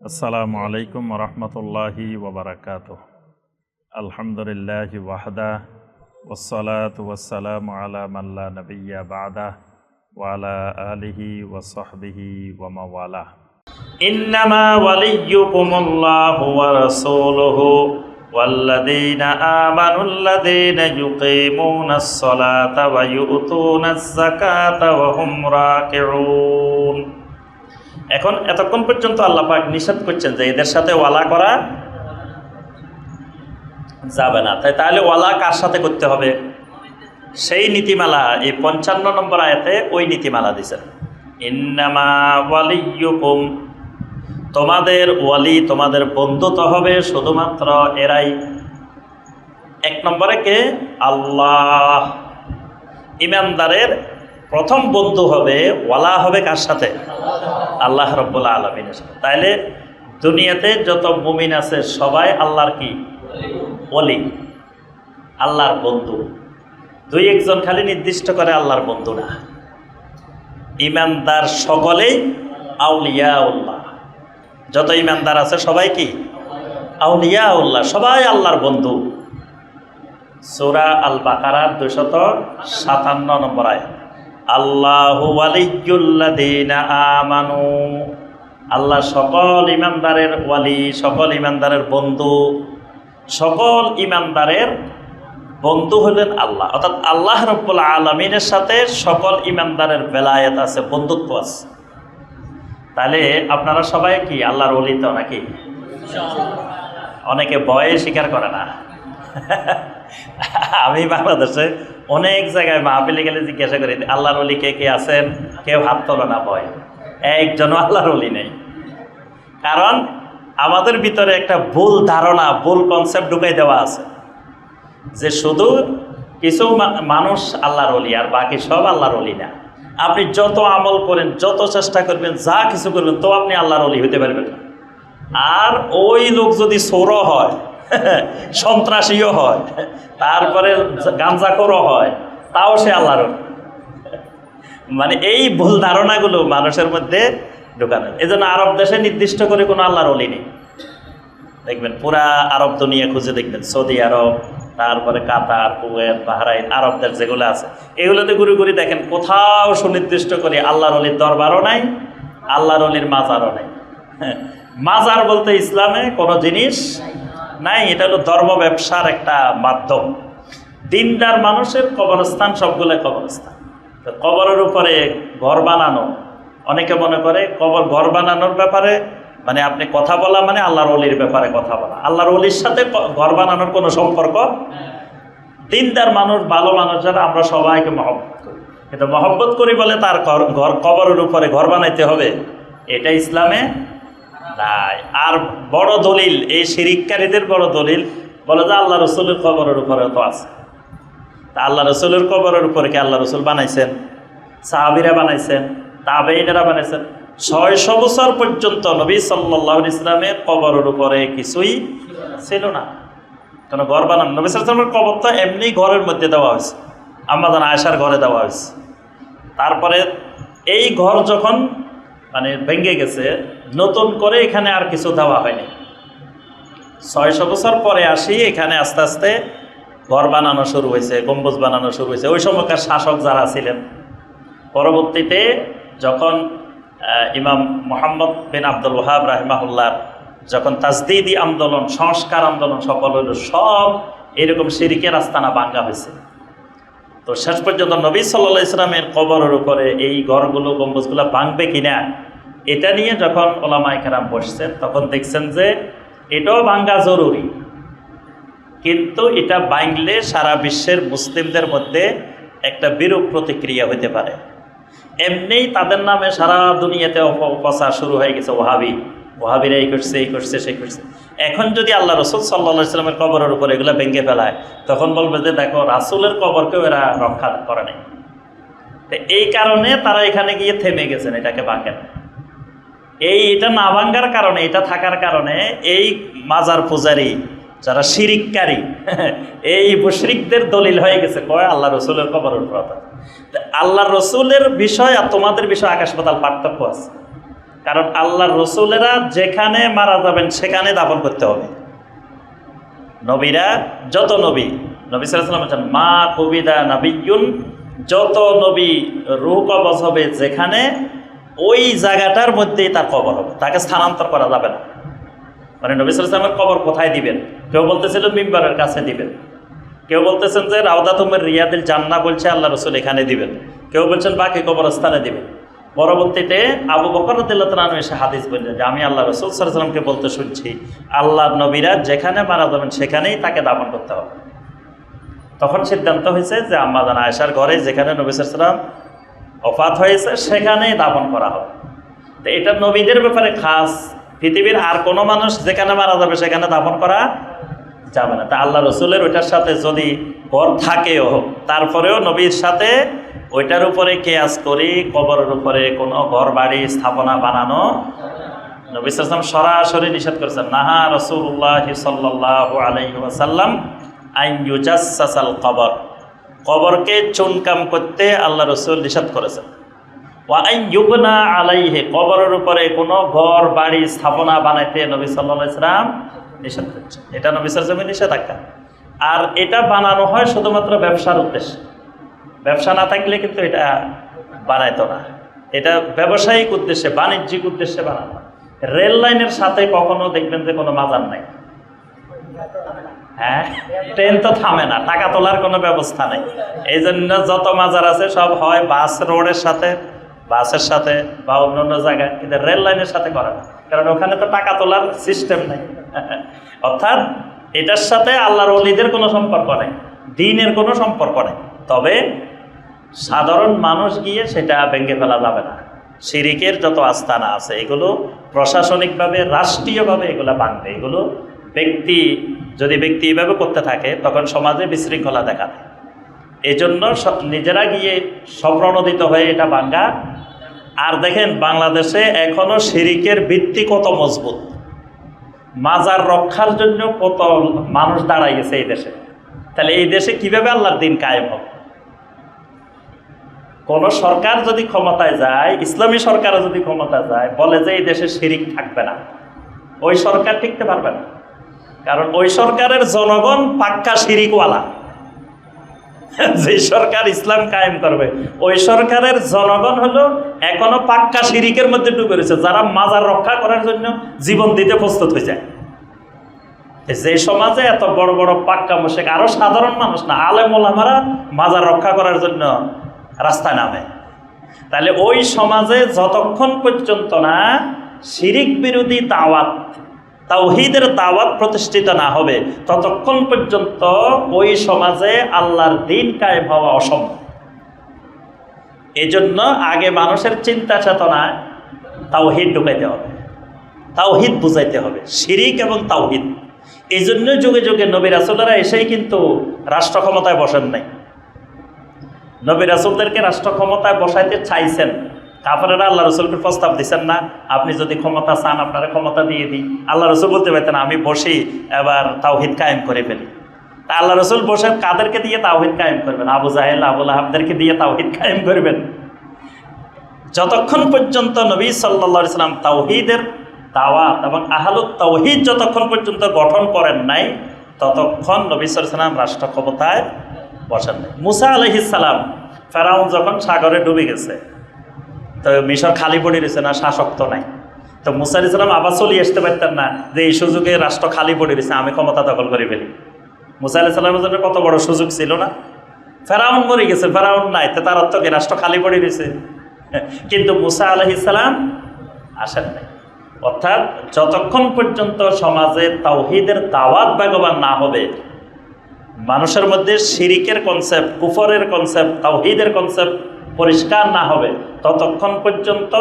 আসসালামু আলাইকুম রহমতুল্লাহি ওবরাকাত আলহামদুলিল্লাহ ওয়াহদা ওসলাত ওয়াসালাম আলা মাল্লা নবিয়া বাদা ওয়ালা আলিহি ওসহবিহি ওয়ামাওয়ালা ইন্নামা ওয়ালিয়ুকুমুল্লাহু ওয়া রাসূলুহু والذين آمنوا الذين يقيمون الصلاة ويؤتون الزكاة وهم راكعون এখন এতক্ষণ পর্যন্ত আল্লাহ পাক নিষেধ করছেন যে এদের সাথে ওয়ালা করা যাবে না। তাই তাহলে ওয়ালা কার সাথে করতে হবে? সেই নীতিমালা, এই পঞ্চান্ন নম্বর আয়াতে ওই নীতিমালা দিছেন ইন্নামা তোমাদের ওয়ালি তোমাদের বন্ধু তো হবে শুধুমাত্র এরাই। এক নম্বরে কে? আল্লাহ। ইমানদারের প্রথম বন্ধু হবে, ওয়ালা হবে কার সাথে? আল্লাহ রব্বুল্লাহ আলমিনের সাথে। তাইলে দুনিয়াতে যত মুমিন আছে, সবাই আল্লাহর কি? অলি আল্লাহর বন্ধু। দুই একজন খালি নির্দিষ্ট করে আল্লাহর বন্ধু না। ইমানদার সকলেই আউলিয়া উল্লাহ যত ইমানদার আছে, সবাই কি? আউলিয়া উল্লাহ সবাই আল্লাহর বন্ধু। সুরা আল বাকারার দুশত সাতান্ন নম্বর আয় আল্লাহু আমানু। আল্লাহ সকল ইমানদারের ওয়ালি, সকল ইমানদারের বন্ধু, সকল ইমানদারের বন্ধু হলেন আল্লাহ। অর্থাৎ আল্লাহ রব্বুল আলমিনের সাথে সকল ইমানদারের বেলায়েত আছে, বন্ধুত্ব আছে। তাহলে আপনারা সবাই কি আল্লাহর তো নাকি? অনেকে ভয়ে স্বীকার করে না। আমি বাংলাদেশে অনেক জায়গায় মাহফিলে গেলে জিজ্ঞাসা করি, আল্লাহর অলি কে কে আছেন? কেউ হাত তোলো না ভয়। একজনও আল্লাহর অলি নেই। কারণ আমাদের ভিতরে একটা ভুল ধারণা, ভুল কনসেপ্ট ঢুকাই দেওয়া আছে। যে শুধু কিছু মানুষ আল্লাহর অলি আর বাকি সব আল্লাহর অলি না। আপনি যত আমল করেন, যত চেষ্টা করবেন, যা কিছু করবেন, তো আপনি আল্লাহর অলি হতে পারবেন আর ওই লোক যদি সৌর হয় সন্ত্রাসীও হয় তারপরে গাঞ্জাখোরও হয় তাও সে আল্লাহর মানে এই ভুল ধারণাগুলো মানুষের মধ্যে ঢোকানো। এই জন্য আরব দেশে নির্দিষ্ট করে কোনো আল্লাহর অলি নেই। দেখবেন পুরা আরব দুনিয়া খুঁজে দেখবেন সৌদি আরব তারপরে কাতার কুয়েত বাহরাইন আরব দেশ যেগুলো আছে। এগুলোতে ঘুরে ঘুরে দেখেন কোথাও সুনির্দিষ্ট করে আল্লাহর অলির দরবারও নাই আল্লাহর অলির মাজারও নাই। হ্যাঁ, মাজার বলতে ইসলামে কোনো জিনিস নাই, এটা হলো ধর্ম ব্যবসার একটা মাধ্যম। দিনদার মানুষের কবরস্থান সবগুলো কবরস্থান। কবরের উপরে ঘর বানানো, অনেকে মনে করে কবর ঘর বানানোর ব্যাপারে মানে আপনি কথা বলা মানে আল্লাহর অলির ব্যাপারে কথা বলা। আল্লাহর অলির সাথে ঘর বানানোর কোনো সম্পর্ক? দিনদার মানুষ, ভালো মানুষ যারা আমরা সবাইকে মহব্বত করি। কিন্তু মহব্বত করি বলে তার ঘর কবরের উপরে ঘর বানাইতে হবে, এটা ইসলামে নাই। আর বড় দলিল, এই শিরিককারীদের বড় দলিল, বলে যে আল্লাহ রসুলের কবরের উপরে তো আছে। তা আল্লাহ রসুলের কবরের উপরে কি আল্লাহ রসুল বানাইছেন? সাহাবিরা বানাইছেন? তাবেইনেরা বানাইছেন? ছয়শো বছর পর্যন্ত নবী সাল্লাহ ইসলামের কবরের উপরে কিছুই ছিল না। কেন ঘর বানান নবী সাল্লামের কবর তো এমনি ঘরের মধ্যে দেওয়া হয়েছে। আমাদের আয়সার ঘরে দেওয়া হয়েছে। তারপরে এই ঘর যখন মানে ভেঙে গেছে নতুন করে এখানে আর কিছু দেওয়া হয়নি। ছয়শো বছর পরে আসি, এখানে আস্তে আস্তে ঘর বানানো শুরু হয়েছে, গম্বুজ বানানো শুরু হয়েছে। ওই সময়কার শাসক যারা ছিলেন, পরবর্তীতে যখন ইমাম মোহাম্মদ বিন আব্দুল ওহাব রাহিমাহুল্লার যখন তাজদিদি আন্দোলন, সংস্কার আন্দোলন সফল হইল সব এরকম সিরিকের আস্তানা ভাঙ্গা হয়েছে। তো শেষ পর্যন্ত নবী সাল্লাহ ইসলামের কবরের উপরে এই ঘরগুলো, গম্বুজগুলো ভাঙবে কিনা এটা নিয়ে যখন ওলামাই কেরাম বসছেন তখন দেখছেন যে এটাও ভাঙ্গা জরুরি। কিন্তু এটা ভাঙলে সারা বিশ্বের মুসলিমদের মধ্যে একটা বিরূপ প্রতিক্রিয়া হতে পারে। এমনিই তাদের নামে সারা দুনিয়াতে অপপ্রচার শুরু হয়ে গেছে, ওহাবি। ওহাবিরা এই করছে এই করছে সেই করছে। এখন যদি আল্লাহ রসুল সাল্লা ইসলামের কবরের উপর এগুলো ভেঙে ফেলায়, তখন বলবে যে, দেখো, রাসুলের কবরকেও এরা রক্ষা করে নাই। তো এই কারণে তারা এখানে গিয়ে থেমে গেছেন, এটাকে ভাঙেন। এই এটা না ভাঙ্গার কারণে, এটা থাকার কারণে এই মাজার পূজারি যারা শিরিককারী, এই মুশরিকদের দলিল হয়ে গেছে, কয় আল্লাহ রসুলের কবর কথা। আল্লাহ রসুলের বিষয় আর তোমাদের বিষয় আকাশ পাতাল পার্থক্য আছে। কারণ আল্লাহর রসুলেরা যেখানে মারা যাবেন, সেখানে দাফন করতে হবে। নবীরা যত নবী নবী সাল্লাম বলছেন, মা কবিদা নবীন যত নবী রুহ হবে যেখানে ওই জায়গাটার মধ্যেই তার কবর হবে। তাকে স্থানান্তর করা যাবে না। মানে নবী সাল্লামের কবর কোথায় দিবেন? কেউ বলতেছিল মিম্বারের কাছে দিবেন। কেউ বলতেছেন যে রাউদা তুমের রিয়াদিল জান্না বলছে আল্লাহ রসুল এখানে দিবেন। কেউ বলছেন বাকি কবরস্থানে দিবেন। পরবর্তীতে আবু বকর এসে হাদিস বললেন যে, আমি আল্লাহ রসুল সাল্লামকে বলতে শুনছি। আল্লাহর নবীরা যেখানে মারা যাবেন সেখানেই তাকে দাপন করতে হবে। তখন সিদ্ধান্ত হয়েছে যে আম্মাদান আয়সার ঘরে যেখানে নবী সাল্লাম অফাত হয়েছে সেখানেই দাপন করা হবে। তো এটা নবীদের ব্যাপারে খাস। পৃথিবীর আর কোনো মানুষ যেখানে মারা যাবে, সেখানে দাপন করা যাবে না। তা আল্লাহ রসুলের ওইটার সাথে যদি ঘর থাকেও, তারপরেও নবীর সাথে ওইটার উপরে কেয়াস করি, কবরের উপরে কোনো ঘর বাড়ি স্থাপনা বানানো নবী সাল্লাম সরাসরি নিষেধ করেছেন। নাহা রসুল্লাহ সাল্লাহ আলাইসাল্লাম আইন ইউজাসাল কবর। কবরকে চুনকাম করতে আল্লাহ রসুল নিষেধ করেছেন। ওয়াইন ইউবনা আলাইহে, কবরের উপরে কোনো ঘর, বাড়ি স্থাপনা বানাইতে নবী সাল্লাহ ইসলাম নিষেধ করছে এটা নবী সাল্লামের নিষেধাজ্ঞা। আর এটা বানানো হয় শুধুমাত্র ব্যবসার উদ্দেশ্যে। ব্যবসা না থাকলে কিন্তু এটা বানাইতো না। এটা ব্যবসায়িক উদ্দেশ্যে, বাণিজ্যিক উদ্দেশ্যে বানানো। রেল লাইনের সাথে কখনো দেখবেন যে কোনো মাজার নাই। হ্যাঁ? ট্রেন তো থামে না, টাকা তোলার কোনো ব্যবস্থা নেই। এই জন্য যত মাজার আছে সব হয় বাস রোডের সাথে, বাসের সাথে বা অন্য অন্য জায়গায়। কিন্তু রেল লাইনের সাথে করে না, কারণ ওখানে তো টাকা তোলার সিস্টেম নেই। অর্থাৎ এটার সাথে আল্লাহর অলিদের কোনো সম্পর্ক নেই, দিনের কোনো সম্পর্ক নেই। তবে সাধারণ মানুষ গিয়ে সেটা ভেঙে ফেলা যাবে না। সিরিকের যত আস্থানা আছে, এগুলো প্রশাসনিকভাবে, রাষ্ট্রীয়ভাবে এগুলো ভাঙবে। এগুলো ব্যক্তি যদি ব্যক্তি এভাবে করতে থাকে, তখন সমাজে বিশৃঙ্খলা দেখা দেয়। এই জন্য নিজেরা গিয়ে স্বপ্রণোদিত হয়ে এটা ভাঙ্গা। আর দেখেন, বাংলাদেশে এখনও শিরিকের ভিত্তি কত মজবুত। মাজার রক্ষার জন্য কত মানুষ দাঁড়াই গেছে এই দেশে। তাহলে এই দেশে কীভাবে আল্লাহর দিন কায়েম হবে? কোন সরকার যদি ক্ষমতায় যায়, ইসলামী সরকারও যদি ক্ষমতায় যায়, বলে যে এই দেশে শিরিক থাকবে না। ওই সরকার টিকতে পারবে না। কারণ ওই সরকারের জনগণ পাক্কা শিরিকওয়ালা যে সরকার ইসলাম কায়েম করবে, ওই সরকারের জনগণ হলো এখনও পাক্কা শিরিকের মধ্যে ডুবে রয়েছে, যারা মাজার রক্ষা করার জন্য জীবন দিতে প্রস্তুত হয়ে যায়। যে সমাজে এত বড় বড় পাক্কা মোশেক, আরও সাধারণ মানুষ না, আলেম ওলামারা মাজার রক্ষা করার জন্য রাস্তায় নামে। তাহলে ওই সমাজে যতক্ষণ পর্যন্ত না শিরিক বিরোধী দাওয়াত তাওহিদের দাওয়াত প্রতিষ্ঠিত না হবে, ততক্ষণ পর্যন্ত ওই সমাজে আল্লাহর দিন কায়েম হওয়া অসম্ভব। এজন্য আগে মানুষের চিন্তা চেতনায় তাওহিদ ঢুকাইতে হবে, তাওহিদ বুঝাইতে হবে, শিরিক এবং তাওহিদ। এই জন্য যুগে যুগে নবী রাসুলেরা এসেই কিন্তু রাষ্ট্র ক্ষমতায় বসেন নাই। নবী রাসুলদেরকে রাষ্ট্র ক্ষমতায় বসাইতে চাইছেন কাপড়েরা আল্লাহ রসুলকে প্রস্তাব দিচ্ছেন না, আপনি যদি ক্ষমতা চান, আপনারা ক্ষমতা দিয়ে দিই। আল্লাহ রসুল বলতে পারতেন, আমি বসি, এবার তাওহিদ কায়েম করে ফেলি। তা আল্লাহ রসুল বসে কাদেরকে দিয়ে তাওহিদ কায়েম করবেন? আবু জাহেল আবুল আহাবদেরকে দিয়ে তাওহিদ কায়েম করবেন? যতক্ষণ পর্যন্ত নবী সাল্লা ইসলাম তাওহিদের দাওয়াত এবং আহলুত তাওহিদ যতক্ষণ পর্যন্ত গঠন করেন নাই, ততক্ষণ নবী সাল্লাম রাষ্ট্র ক্ষমতায় বসেন নাই। মুসা আলহিসাল্লাম ফেরাউন যখন সাগরে ডুবে গেছে তো মিশর খালি পড়ে রয়েছে না, শাসক তো নাই। তো মুসা আলি সাল্লাম আবার চলিয়ে আসতে পারতেন না যে এই সুযোগে রাষ্ট্র খালি পড়ে রয়েছে, আমি ক্ষমতা দখল করে ফেলি। মুসা আলি জন্য কত বড় সুযোগ ছিল না? ফেরাউন মরে গেছে, ফেরাউন নাই, তো তার অর্থ কি? রাষ্ট্র খালি পড়ে রয়েছে। কিন্তু মুসা আলহিসাল্লাম আসেন নাই। অর্থাৎ যতক্ষণ পর্যন্ত সমাজে তাওহিদের দাওয়াত বেগবান না হবে, মানুষের মধ্যে শিরিকের কনসেপ্ট কুফরের কনসেপ্ট তাওহিদের কনসেপ্ট পরিষ্কার না হবে ততক্ষণ পর্যন্ত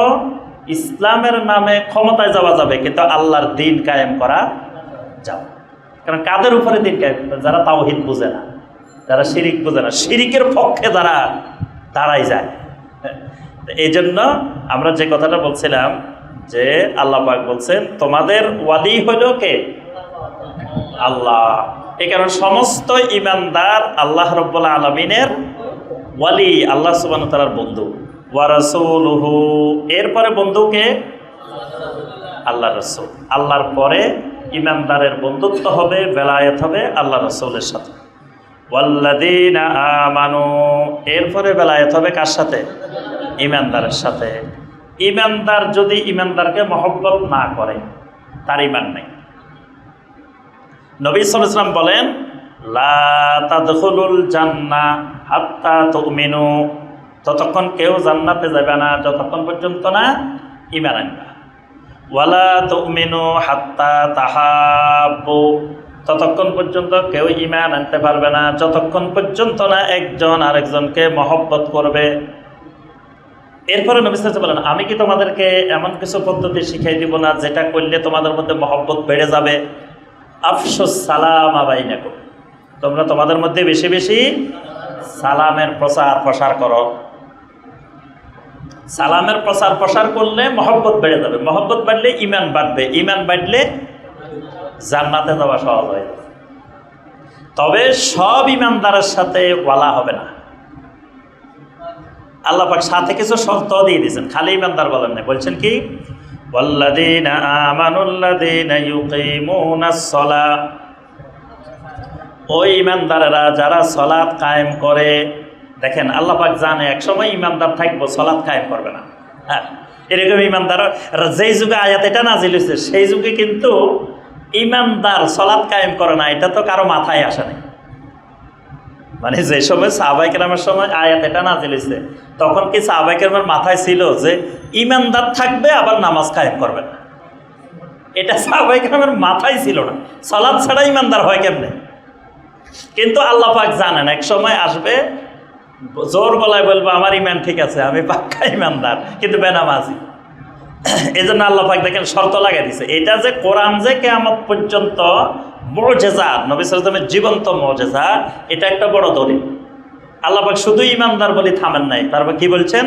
ইসলামের নামে ক্ষমতায় যাওয়া যাবে, কিন্তু আল্লাহর দিন কায়েম করা যাবে কারণ কাদের উপরে দিন কায়েম? যারা তাওহিদ বুঝে না, যারা শিরিক বুঝে না। শিরিকের পক্ষে যারা দাঁড়াই যায়। এই জন্য আমরা যে কথাটা বলছিলাম, যে আল্লাহ পাক বলছেন, তোমাদের ওয়াদি হইল কে? আল্লাহ। এই কারণে সমস্ত ইমানদার আল্লাহ রব্বুল্লাহ আলমিনের ওয়ালি, আল্লাহ সুবান তালার বন্ধু। ওয়ারসুলহু এরপরে বন্ধুকে আল্লাহ রসুল। আল্লাহর পরে ইমানদারের বন্ধুত্ব হবে, বেলায়েত হবে আল্লাহ রসুলের সাথে। আমানু। এরপরে বেলায়েত হবে কার সাথে? ইমানদারের সাথে। ইমানদার যদি ইমানদারকে মহব্বত না করে, তার ইমান নেই। নবী সালাম বলেন, লা জান্না হাত্তা তুমিনু। ততক্ষণ কেউ জান্নাতে যাবে না, যতক্ষণ পর্যন্ত না ইমান আনবা। ওয়ালা তুমিনু হাত্তা তাহাব্বু। ততক্ষণ পর্যন্ত কেউ ইমান আনতে পারবে না, যতক্ষণ পর্যন্ত না একজন আরেকজনকে মহব্বত করবে। এরপরে নবী সাল্লাল্লাহু আলাইহি বলেন, আমি কি তোমাদেরকে এমন কিছু পদ্ধতি শিখাই দিব না, যেটা করলে তোমাদের মধ্যে মহব্বত বেড়ে যাবে? আফসোস সালাম আবাইনাকুম তোমরা তোমাদের মধ্যে বেশি বেশি সালামের প্রচার প্রসার করো। সালামের প্রচার প্রসার করলে মহব্বত বেড়ে যাবে মহব্বত বাড়লে ইমান বাড়বে ইমান বাড়লে জান্নাতে যাওয়া সহজ হয়ে যাবে তবে সব ইমানদারের সাথে ওয়ালা হবে না আল্লাহ পাক সাথে কিছু শর্ত দিয়ে দিয়েছেন খালি ইমানদার বলেন না বলছেন কি والذين آمنوا الذين يقيمون الصلاة ওই ইমানদারেরা যারা সলাৎ কায়েম করে দেখেন, আল্লাহ পাক জানে, একসময় ইমানদার থাকব সলাদ কায়েম করবে না। হ্যাঁ এরকম ইমানদার, যেই যুগে আয়াত এটা নাজিল হয়েছে, সেই যুগে কিন্তু ইমানদার সলাদ কায়েম করে না, এটা তো কারও মাথায় আসে নাই। মানে যে সময় সাহবাইকেরামের সময় আয়াত এটা নাজিল হয়েছে, তখন কি সাহবাইকেরামের মাথায় ছিল যে ইমানদার থাকবে, আবার নামাজ কায়েম করবে না? এটা সাহবাইকেরামের মাথায় ছিল না। সলাদ ছাড়া ইমানদার হয় কেমনে? কিন্তু আল্লাহ পাক জানেন এক সময় আসবে জোর গলায় বলব, আমার ইমান ঠিক আছে, আমি পাক্কা ইমানদার, কিন্তু বেনামাজি। এই জন্য আল্লাহ পাক দেখেন, শর্ত লাগাই দিছে। এটা যে কোরআন যে কেয়ামত পর্যন্ত মজেজা, নবী সালামের জীবন্ত মজেজা, এটা একটা বড় দলিল। আল্লাহ পাক শুধু ইমানদার বলে থামেন নাই। তারপর কি বলছেন?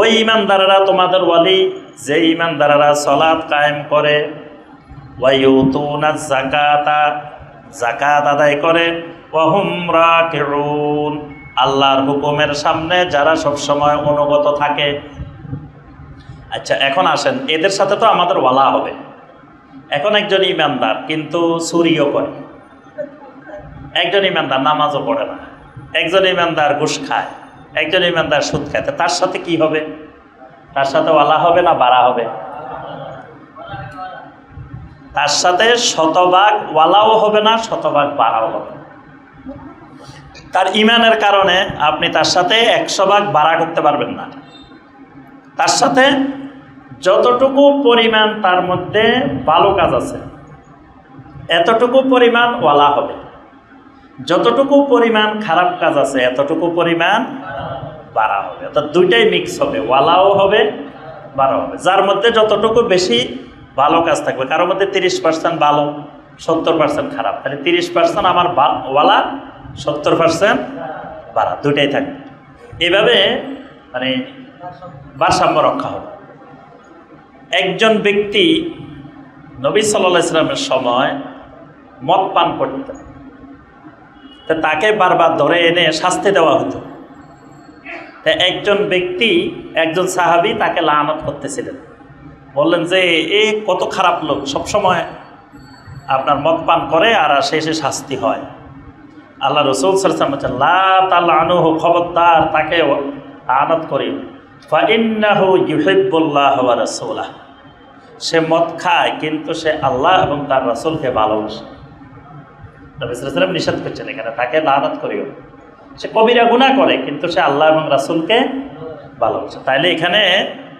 ওই ইমানদারেরা তোমাদের ওয়ালি যে ইমানদারেরা সলাৎ কায়েম করে জাকাতা করে। আল্লাহর হুকুমের সামনে যারা সবসময় অনুগত থাকে। আচ্ছা এখন আসেন। এদের সাথে তো আমাদের ওয়ালা হবে। এখন একজন ইমানদার, কিন্তু চুরিও করে। একজন ইমানদার নামাজও পড়ে না। একজন ইমানদার ঘুষ খায়। একজন ইমানদার সুদ খায়। তার সাথে কি হবে? তার সাথে ওয়ালা হবে না বাড়া হবে? তার সাথে শতভাগ ওয়ালাও হবে না, শতভাগ বাড়াও হবে। তার ইমানের কারণে আপনি তার সাথে একশো ভাগ বাড়া করতে পারবেন না। তার সাথে যতটুকু পরিমাণ তার মধ্যে ভালো কাজ আছে, এতটুকু পরিমাণ ওয়ালা হবে। যতটুকু পরিমাণ খারাপ কাজ আছে, এতটুকু পরিমাণ বাড়া হবে। অর্থাৎ দুইটাই মিক্স হবে, ওয়ালাও হবে বাড়া হবে। যার মধ্যে যতটুকু বেশি ভালো কাজ থাকবে। কারোর মধ্যে তিরিশ পার্সেন্ট ভালো, সত্তর পার্সেন্ট খারাপ। তাহলে তিরিশ পার্সেন্ট আমার ওয়ালা, সত্তর পার্সেন্ট বাড়া দুটাই থাকবে। এভাবে মানে ভারসাম্য রক্ষা হবে। একজন ব্যক্তি নবী সাল্লাহ ইসলামের সময় মদ পান করতেন। তা তাকে বারবার ধরে এনে শাস্তি দেওয়া হতো। তা একজন ব্যক্তি, একজন সাহাবি তাকে লানত করতেছিলেন। বললেন যে, এ কত খারাপ লোক। সবসময় আপনার মদ পান করে আর শেষে শাস্তি হয়। আল্লাহ রসুল সালাম বলছেন, লা খবরদার তাকে আনত করি ফাইন্নাহু সে মদ খায়, কিন্তু সে আল্লাহ এবং তার রাসূলকে ভালোবাসে। নবী নিষেধ করছেন এখানে, তাকে লানত করিও। সে কবিরা গুণা করে, কিন্তু সে আল্লাহ এবং রাসূলকে ভালোবাসে। তাইলে এখানে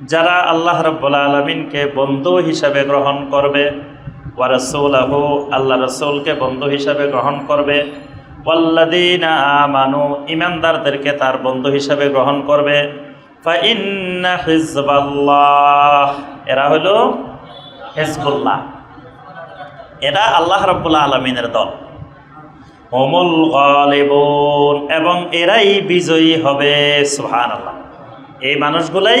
যারা আল্লাহ রব্বুল আলমিনকে বন্ধু হিসাবে গ্রহণ করবে ওয়ারসুলাহু আল্লাহ রসুলকে বন্ধু হিসাবে গ্রহণ করবে। ওয়াল্লাদিনা আমানু ইমানদারদেরকে তার বন্ধু হিসাবে গ্রহণ করবে। হিজবাল্লাহ, এরা হলো হিজবুল্লাহ। এরা আল্লাহ রব্বুল্লাহ আলমিনের দল। হোমুল এবং এরাই বিজয়ী হবে সুহান আল্লাহ এই মানুষগুলাই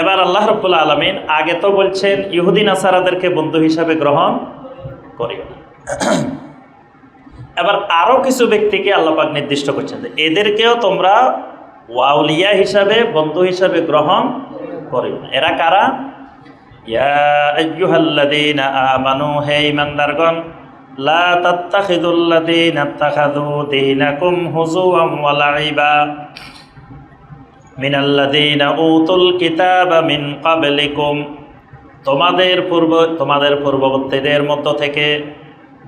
এবার আল্লাহ রব্বুল আলমিন আগে তো বলছেন ইহুদিন নাসারাদেরকে বন্ধু হিসাবে গ্রহণ করিও না। এবার আরও কিছু ব্যক্তিকে আল্লাপাক নির্দিষ্ট করছেন এদেরকেও তোমরা ওয়াউলিয়া হিসাবে, বন্ধু হিসাবে গ্রহণ করিও না। এরা কারা? আমানু লা মিনাল্লাযীনা উতুল কিতাবা মিন ক্বাবলিকুম। তোমাদের পূর্ব, তোমাদের পূর্ববর্তীদের মধ্য থেকে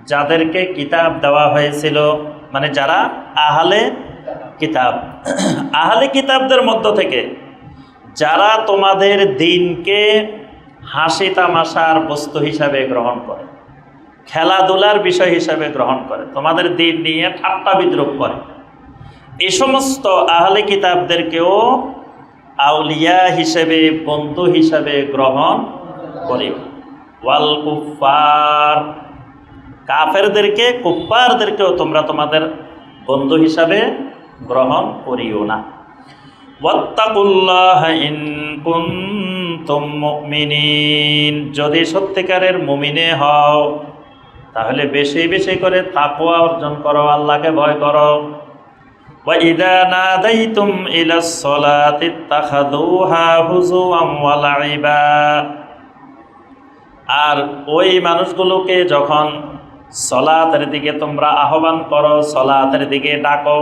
যাদেরকে কিতাব দেওয়া হয়েছিল মানে যারা আহলে কিতাব, আহলে কিতাবদের মধ্য থেকে, যারা তোমাদের দিনকে হাসি তামাশার বস্তু হিসাবে গ্রহণ করে, খেলাধুলার বিষয় হিসাবে গ্রহণ করে, তোমাদের দিন নিয়ে ঠাট্টা বিদ্রোপ করে। এই সমস্ত আহলে কিতাবদেরকেও আউলিয়া হিসেবে, বন্ধু হিসাবে গ্রহণ করিও ওয়াল কুফার কাফেরদেরকে কুফারদেরকেও তোমরা তোমাদের বন্ধু হিসাবে গ্রহণ করিও না। যদি সত্যিকারের মুমিনে হও, তাহলে বেশি বেশি করে তাকওয়া অর্জন করো, আল্লাহকে ভয় করো। وإذا ناديتم إلى الصلاة اتخذوها هزوا ولعبا আর ওই মানুষগুলোকে যখন সলাতের দিকে তোমরা আহ্বান করো সলাতের দিকে ডাকো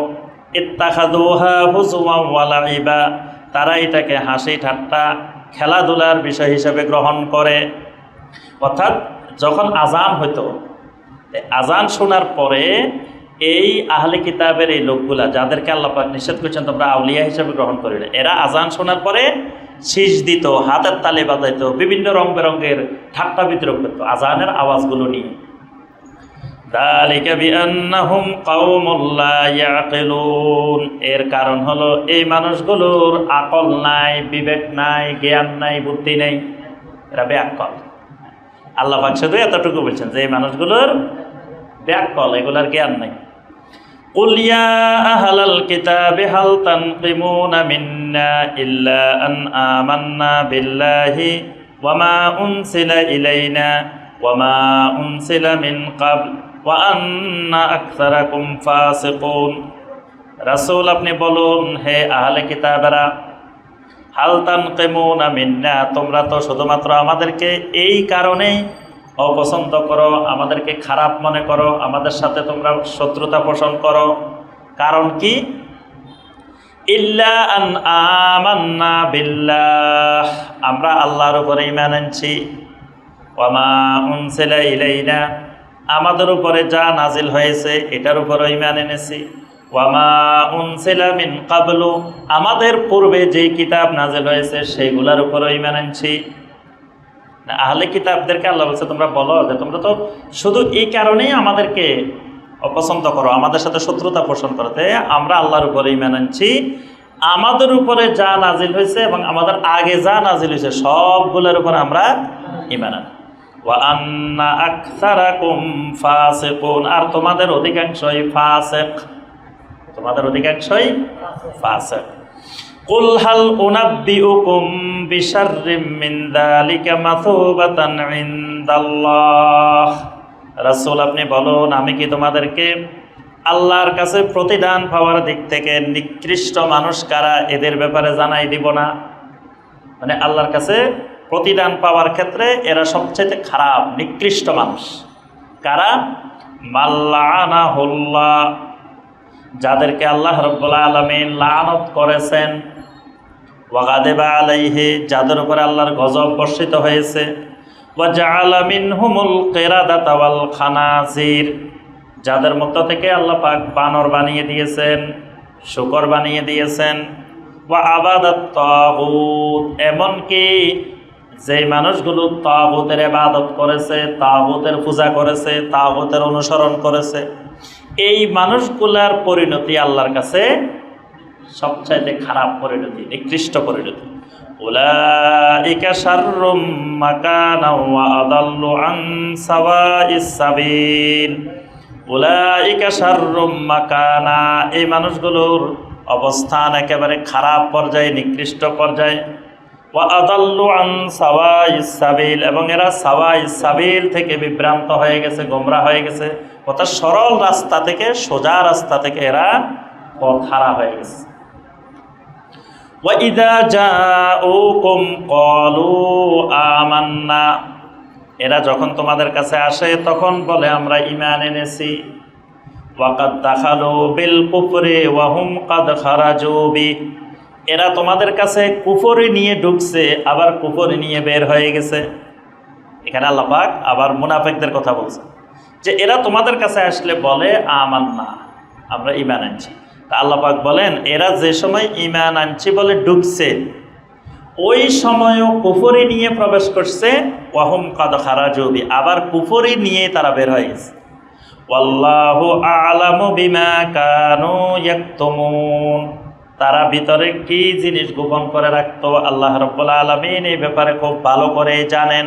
ইত্তাখাদুহা হুজুমা ওয়ালাইবা তারা এটাকে হাসি ঠাট্টা খেলাধুলার বিষয় হিসেবে গ্রহণ করে অর্থাৎ যখন আজান হতো আজান শোনার পরে এই আহলে কিতাবের এই লোকগুলা যাদেরকে আল্লাপাক নিষেধ করছেন, তোমরা আউলিয়া হিসেবে গ্রহণ করি না। এরা আজান শোনার পরে শীষ দিত, হাতের তালে বাজাইত, বিভিন্ন রং বেরঙ্গের ঠাট্টা বিদ্রোহ করতো আজানের আওয়াজগুলো নিয়ে। এর কারণ হলো, এই মানুষগুলোর আকল নাই, বিবেক নাই, জ্ঞান নাই, বুদ্ধি নাই। এরা ব্যাকল আল্লাহ পাক শুধু এতটুকু বলছেন যে, এই মানুষগুলোর ব্যাকল এগুলার জ্ঞান নাই। قل يا أهل الكتاب هل تنقمون منا إلا أن آمنا بالله وما أنزل إلينا وما أنزل من قبل وأن أكثركم فاسقون রাসূল আপনি বলুন হে আহলে কিতাবেরা হালতান কেমুনা মিন্না তোমরা তো শুধুমাত্র আমাদেরকে এই কারণেই অপছন্দ করো, আমাদেরকে খারাপ মনে করো, আমাদের সাথে তোমরা শত্রুতা পোষণ করো। কারণ কি? ইল্লা আন আমরা আল্লাহর উপরে ইমান আনছি। ওয়ামা আমাদের উপরে যা নাজিল হয়েছে, এটার উপরে ইমান এনেছি। ওয়ামা উনসিলা কাবলু। আমাদের পূর্বে যেই কিতাব নাজিল হয়েছে, সেইগুলোর উপরে ইমান আনছি। আহলে কিতাবদেরকে আল্লাহ বলছে, তোমরা বলো যে তোমরা তো শুধু এই কারণেই আমাদেরকে অপছন্দ করো, আমাদের সাথে শত্রুতা পোষণ করতে আমরা আল্লাহর উপরে ইমান আনছি। আমাদের উপরে যা নাজিল হয়েছে এবং আমাদের আগে যা নাজিল হয়েছে, সবগুলোর উপরে আমরা ইমান আনি। আর তোমাদের অধিকাংশই ফাসিক। তোমাদের অধিকাংশই ফাসিক। যালিকা মাসুবাতান ইনদাল্লাহ। রাসূল, আপনি বলুন, আমি কি তোমাদেরকে আল্লাহর কাছে প্রতিদান পাওয়ার দিক থেকে নিকৃষ্ট মানুষ কারা, এদের ব্যাপারে জানাই দিব না? মানে আল্লাহর কাছে প্রতিদান পাওয়ার ক্ষেত্রে এরা সবচেয়ে খারাপ, নিকৃষ্ট মানুষ। কারা? মাল্লানাহুল্লাহ যাদেরকে আল্লাহ রব্বুল্লা আলমিন লানত করেছেন ওয়াগাদেবা আলাইহে, যাদের উপরে আল্লাহর গজব বর্ষিত হয়েছে। ওয়াজালামিনহুমুল খানাজির, যাদের মধ্য থেকে আল্লাহ পাক বানর বানিয়ে দিয়েছেন, শুকর বানিয়ে দিয়েছেন। বা আবাদত তাগুত, এমনকি যেই মানুষগুলো তাগুতের এবাদত করেছে, তাগুতের পূজা করেছে, তাগুতের অনুসরণ করেছে, এই মানুষগুলার পরিণতি আল্লাহর কাছে সবচাইতে খারাপ পরিণতি, নিকৃষ্ট পরিণতি। উলাইকা শাররুম মাকানা ওয়া আদাল্লু আন এই মানুষগুলোর অবস্থান একেবারে খারাপ পর্যায়ে, নিকৃষ্ট পর্যায়ে। ওয়া আদাল্লু আন সাওয়াইস এবং এরা সাওয়াইস সাবিল থেকে বিভ্রান্ত হয়ে গেছে, গোমরা হয়ে গেছে। অর্থাৎ সরল রাস্তা থেকে, সোজা রাস্তা থেকে এরা পথ হারা হয়ে গেছে। ওয়াইদা এরা যখন তোমাদের কাছে আসে, তখন বলে, আমরা ইমান এনেছি। ওয়াকাদ দাখালু বিল কুফরে ওয়াহুম কাদ খারাজু এরা তোমাদের কাছে কুফরে নিয়ে ঢুকছে, আবার কুফরে নিয়ে বের হয়ে গেছে। এখানে আল্লাপাক আবার মুনাফেকদের কথা বলছে যে, এরা তোমাদের কাছে আসলে বলে আমার না আমরা ইমান আনছি আল্লাহ বলেন, এরা যে সময় ইমান আনছি বলে ডুবছে, ওই সময়ও কুফরি নিয়ে প্রবেশ করছে, ওয়াহুম কাদ খারাজবি আবার কুফরি নিয়ে তারা বের হয়ে আলামু বিমা তারা ভিতরে কি জিনিস গোপন করে রাখতো, আল্লাহ রাব্বুল আলামিন এই ব্যাপারে খুব ভালো করে জানেন।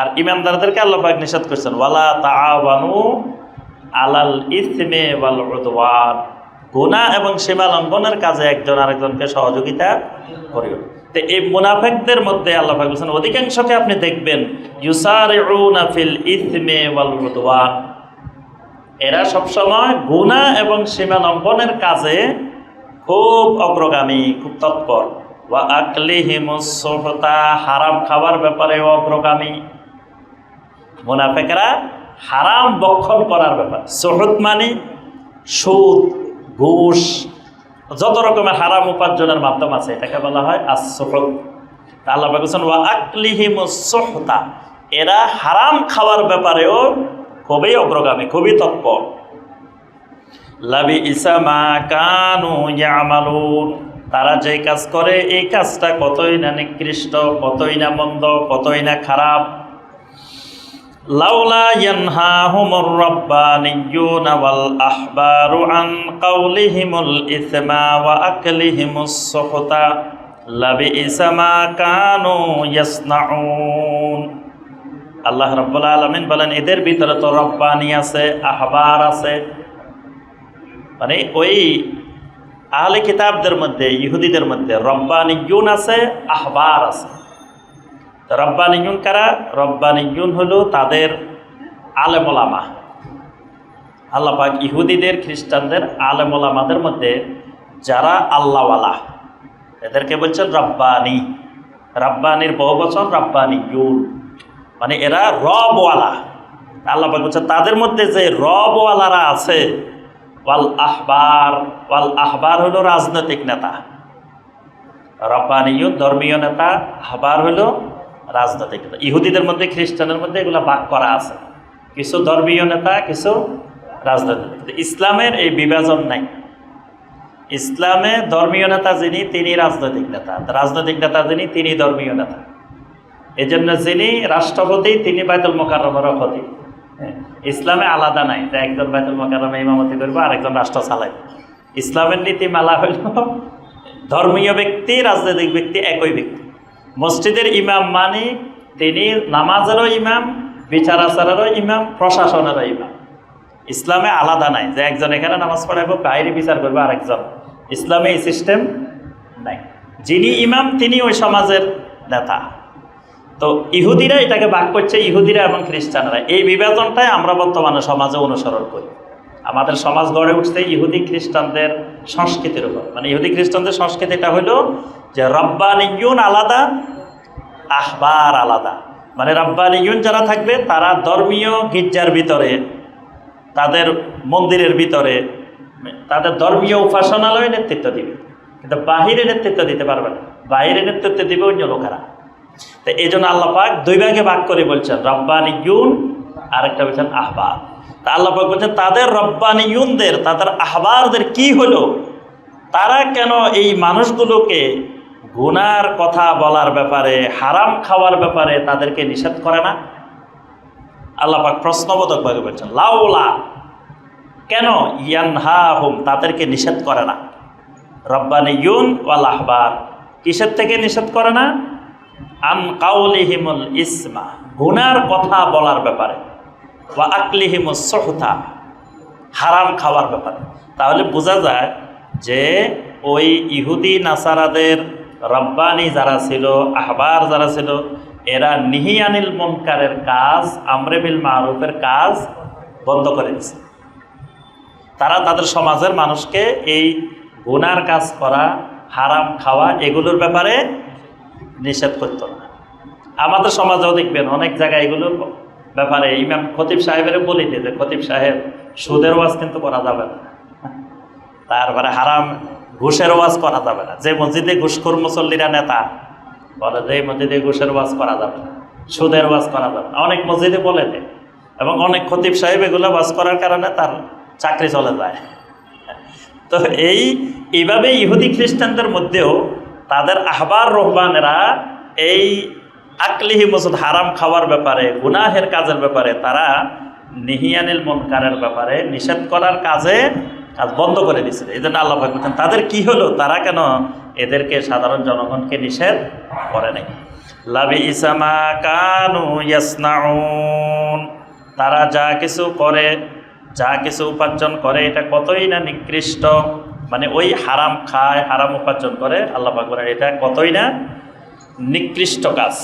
আর ইমানদারদেরকে আল্লাহ পাক নিষেধ করছেন, ওয়ালা তাআবানু আলাল ইসমে ওয়াল উদওয়ান। গুনাহ এবং সীমা লঙ্ঘনের কাজে একজন আরেকজনকে সহযোগিতা করিও। তো এই মুনাফিকদের মধ্যে আল্লাহ পাক বলছেন, অধিকাংশকে আপনি দেখবেন ইউসারিউনা ফিল ইসমে ওয়াল উদওয়ান। এরা সবসময় গুনাহ এবং সীমা লঙ্ঘনের কাজে খুব অগ্রগামী, খুব তৎপর। ওয়া আকলিহিমুসহতা হারাম খাবার ব্যাপারে অগ্রগামী। মুনাফেকরা হারাম বক্ষণ করার ব্যাপার। সহদ মানে সুদ, ঘুষ, যত রকমের হারাম উপার্জনের মাধ্যম আছে, এটাকে বলা হয় আসহদ আল্লাহ বলছেন, ওয়া আকলিহিমুসহতা এরা হারাম খাওয়ার ব্যাপারেও খুবই অগ্রগামী, খুবই তৎপর। লাবি ইসামা কানু ইয়ামালুন, তারা যে কাজ করে, এই কাজটা কতই না নিকৃষ্ট, কতই না মন্দ, কতই না খারাপ আন ইয়াসনাউন। আল্লাহ রাব্বুল আলামিন বলেন, এদের ভিতরে তো রব্বানি আছে, আহবার আছে। মানে ওই আহলে কিতাবদের মধ্যে, ইহুদিদের মধ্যে রব্বানিগুন আছে, আহবার আছে। রব্বানিগুন কারা? রব্বানিগুন হলো তাদের আলেমোলামা। আল্লাহ পাক ইহুদিদের, খ্রিস্টানদের আলেমোলামাদের মধ্যে যারা আল্লাহওয়ালা, এদেরকে বলছেন রব্বানি। রব্বানির বহু বছর রব্বানিগুন মানে এরা রবওয়ালা। আল্লাহ পাক বলছেন, তাদের মধ্যে যে রবওয়ালারা আছে, ওয়াল আহবার ওয়াল আহবার হলো রাজনৈতিক নেতা। রব্বানিও ধর্মীয় নেতা, আহবার হলো রাজনৈতিক নেতা। ইহুদিদের মধ্যে খ্রিস্টানের মধ্যে এগুলো ভাগ করা আছে। কিছু ধর্মীয় নেতা কিছু রাজনৈতিক নেতা। ইসলামের এই বিভাজন নাই। ইসলামে ধর্মীয় নেতা যিনি তিনি রাজনৈতিক নেতা। রাজনৈতিক নেতা যিনি তিনি ধর্মীয় নেতা। এই জন্য যিনি রাষ্ট্রপতি তিনি বাইতুল মোকাররমের অপতি। হ্যাঁ, ইসলামে আলাদা নাই যে একজন বাইতুল মোকাররমে ইমামতি করব আরেকজন রাষ্ট্র চালায় ইসলামের নীতিমালা হইল ধর্মীয় ব্যক্তি রাজনৈতিক ব্যক্তি একই ব্যক্তি। মসজিদের ইমাম মানে তিনি নামাজেরও ইমাম বিচার আচারেরও ইমাম, প্রশাসনেরও ইমাম। ইসলামে আলাদা নাই যে একজন এখানে নামাজ পড়াবো বাইরে বিচার করবে আরেকজন। ইসলামে এই সিস্টেম নাই। যিনি ইমাম, তিনি ওই সমাজের নেতা। তো ইহুদিরা এটাকে ভাগ করছে, ইহুদিরা এবং খ্রিস্টানরা। এই বিভাজনটাই আমরা বর্তমানে সমাজে অনুসরণ করি। আমাদের সমাজ গড়ে উঠছে ইহুদি খ্রিস্টানদের সংস্কৃতির উপর। মানে ইহুদি খ্রিস্টানদের সংস্কৃতিটা হলো যে রব্বানিয়ুন আলাদা, আহবার আলাদা। মানে রব্বানিয়ুন যারা থাকবে, তারা ধর্মীয় গির্জার ভিতরে, তাদের মন্দিরের ভিতরে, তাদের ধর্মীয় উপাসনালয়ে নেতৃত্ব দিবে। কিন্তু বাহিরে নেতৃত্ব দিতে পারবে না। বাইরে নেতৃত্ব দিবে অন্য লোকেরা। তো এই জন্য আল্লাহ পাক দুই ভাগে ভাগ করে বলছেন রব্বানি ইউন আরেকটা বলছেন আহবার। তা আল্লাহ পাক বলছেন, তাদের রব্বানি ইউনদের, তাদের আহবারদের কি হলো? তারা কেন এই মানুষগুলোকে গুনার কথা বলার ব্যাপারে, হারাম খাওয়ার ব্যাপারে তাদেরকে নিষেধ করে না? আল্লাহ পাক প্রশ্নবোধকভাবে বলছেন, লাউলা, কেন ইয়ানহা হুম তাদেরকে নিষেধ করে না? রব্বানি ইউন ওয়াল আহবার, কিসের থেকে নিষেধ করে না? আন কাউলিহিমুল ইসমা, গুনার কথা বলার ব্যাপারে। ওয়া আকলিহিমুল সহতা, হারাম খাওয়ার ব্যাপারে। তাহলে বোঝা যায় যে ওই ইহুদি নাসারাদের রব্বানি যারা ছিল, আহবার যারা ছিল, এরা নিহিয়ানিল মনকারের কাজ আমরেবিল মারুফের কাজ বন্ধ করে দিছে তারা তাদের সমাজের মানুষকে এই গুনার কাজ করা, হারাম খাওয়া এগুলোর ব্যাপারে নিষেধ করতো না। আমাদের সমাজেও দেখবেন অনেক জায়গায় এগুলোর ব্যাপারে ইমাম খতিব সাহেবের বলি যে খতিব সাহেব সুদের ওয়াজ কিন্তু করা যাবে না। তারপরে হারাম ঘুষের ওয়াজ করা যাবে না। যে মসজিদে ঘুষখোর মুসল্লিরা নেতা, বলে যে মসজিদে ঘুষের ওয়াজ করা যাবে না, সুদের ওয়াজ করা যাবে অনেক মসজিদে বলে দেয় এবং অনেক খতিব সাহেব এগুলো ওয়াজ করার কারণে তার চাকরি চলে যায়। তো এই, এইভাবে ইহুদি খ্রিস্টানদের মধ্যেও তাদের আহবার রহমানেরা এই আকলিহি মসুদ হারাম খাওয়ার ব্যাপারে, গুনাহের কাজের ব্যাপারে, তারা নিহিয়ানিল মনকারের ব্যাপারে নিষেধ করার কাজে কাজ বন্ধ করে দিয়েছিল। এই জন্য আল্লাহ বলছেন, তাদের কি হলো? তারা কেন এদেরকে সাধারণ জনগণকে নিষেধ করে নাই? লাবি ইসামা কানু ইয়াসনাউন। তারা যা কিছু করে, যা কিছু উপার্জন করে, এটা কতই না নিকৃষ্ট। মানে ওই হারাম খায়, হারাম উপার্জন করে, আল্লাহ বলেন, এটা কতই না নিকৃষ্ট কাজ